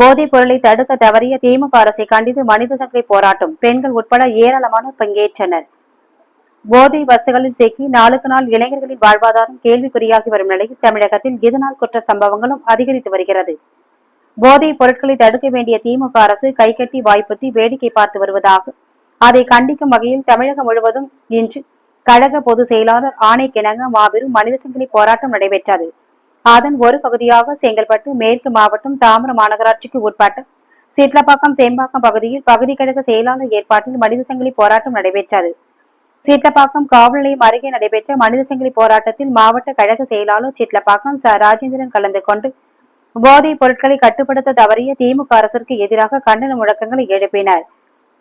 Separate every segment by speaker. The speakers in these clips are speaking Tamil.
Speaker 1: போதைப் பொருளை தடுக்க தவறிய திமுக அரசை கண்டித்து மனித சங்கிலி போராட்டம். பெண்கள் உட்பட ஏராளமானோர் பங்கேற்றனர். போதை வஸ்துகளில் சிக்கி நாளுக்கு நாள் இளைஞர்களின் வாழ்வாதாரம் கேள்விக்குறியாகி வரும் நிலையில் தமிழகத்தில் இதனால் குற்ற சம்பவங்களும் அதிகரித்து வருகிறது. போதைப் பொருட்களை தடுக்க வேண்டிய திமுக அரசு கைகட்டி வாய்ப்புத்தி வேடிக்கை பார்த்து வருவதாக அதை கண்டிக்கும் வகையில் தமிழகம் முழுவதும் இன்று கழக பொதுச் செயலாளர் ஆணைக்கிணங்க மாபெரும் மனித சங்கிலி போராட்டம் நடைபெற்றது. அதன் ஒரு பகுதியாக செங்கல்பட்டு மேற்கு மாவட்டம் தாம்பரம் மாநகராட்சிக்கு உட்பட்ட சீட்லப்பாக்கம் சேம்பாக்கம் பகுதியில் பகுதி கழக செயலாளர் ஏற்பாட்டில் மனித சங்கிலி போராட்டம் நடைபெற்றது. சீட்லப்பாக்கம் காவல் நிலையம் அருகே நடைபெற்ற மனித சங்கிலி போராட்டத்தில் மாவட்ட கழக செயலாளர் சீட்லப்பாக்கம் ச. ராஜேந்திரன் கலந்து கொண்டு போதைப் பொருட்களை கட்டுப்படுத்த தவறிய திமுக அரசிற்கு எதிராக கண்டன முழக்கங்களை எழுப்பினர்.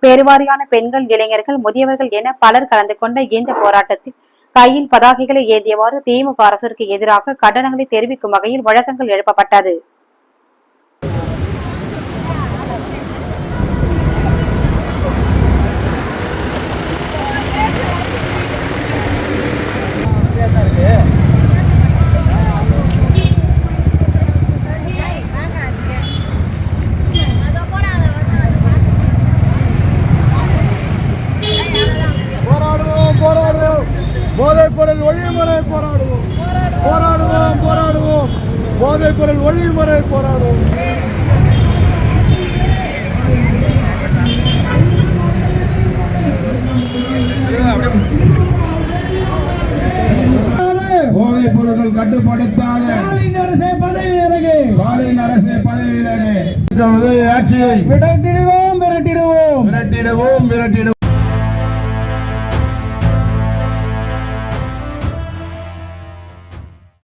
Speaker 1: பெருவாரியான பெண்கள் இளைஞர்கள் முதியவர்கள் என பலர் கலந்து கொண்ட இந்த போராட்டத்தில் கையில் பதாகைகளை ஏந்தியவாறு திமுக அரசிற்கு எதிராக கண்டனங்களை தெரிவிக்கும் வகையில் வழக்கங்கள் எழுப்பப்பட்டது.
Speaker 2: போதைப் பொருள் ஒழிமுறை போராடுவோம். போராடுவோம் போராடுவோம். போதைப் பொருள் ஒழிமுறை போராடுவோம்.
Speaker 3: போதைப் பொருட்கள் கட்டுப்படுத்தாத.
Speaker 2: ஸ்டாலின் அரசே பதவி விலகு.
Speaker 3: ஸ்டாலின் அரசு பதவி விலகு. தமது ஆட்சியை
Speaker 2: விரட்டிடுவோம் விரட்டிடுவோம்.
Speaker 3: மிரட்டிடுவோம் மிரட்டிடுவோம்